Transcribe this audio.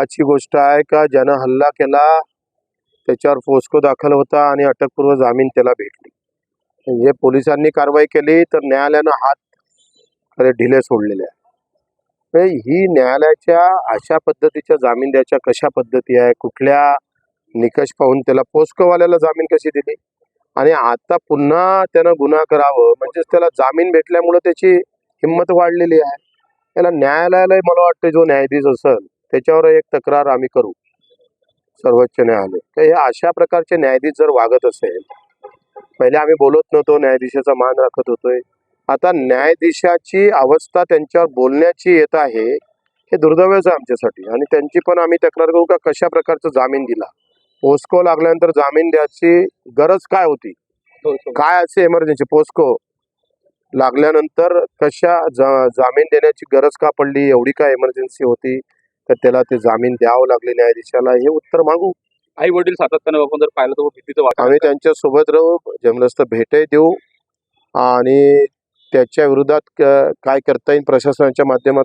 दुःखाची गोष्ट आहे का? ज्यानं हल्ला केला त्याच्यावर पोस्को दाखल होता आणि अटकपूर्व जामीन त्याला भेटली. म्हणजे पोलिसांनी कारवाई केली तर न्यायालयानं हात खरे ढिले सोडलेले आहे ही न्यायालयाच्या अशा पद्धतीच्या जामीन द्यायच्या कशा पद्धती आहे? कुठल्या निकष पाहून त्याला पोस्कोवाल्याला जामीन कशी दिली? आणि आता पुन्हा त्यानं गुन्हा करावं म्हणजेच त्याला जामीन भेटल्यामुळं त्याची हिंमत वाढलेली आहे. त्याला न्यायालयालाही मला वाटतं जो न्यायाधीश असेल त्याच्यावर एक तक्रार आम्ही करू. सर्वोच्च न्यायालय. तर हे अशा प्रकारचे न्यायाधीश जर वागत असेल पहिले आम्ही बोलत नव्हतो न्यायाधीशाचा मान राखत होतोय. आता न्यायाधीशाची अवस्था त्यांच्यावर बोलण्याची येत आहे हे दुर्दैवच आहे आमच्यासाठी. आणि त्यांची पण आम्ही तक्रार करू का कशा प्रकारचा जामीन दिला? पोस्को लागल्यानंतर जामीन द्यायची गरज काय होती? काय असे इमर्जन्सी पोस्को लागल्यानंतर कशा जा- जामीन देण्याची गरज का पडली? एवढी काय इमर्जन्सी होती? तर त्याला ते जामीन द्यावं लागले न्यायाधीशाला हे उत्तर मागू. आई वडील सातत्याने आपण जर पाहिलं तर भीतीचं वाटतं. आम्ही त्यांच्यासोबत राहू जमलंच तर भेटही देऊ आणि त्याच्या विरोधात काय करता येईल प्रशासनाच्या माध्यमातून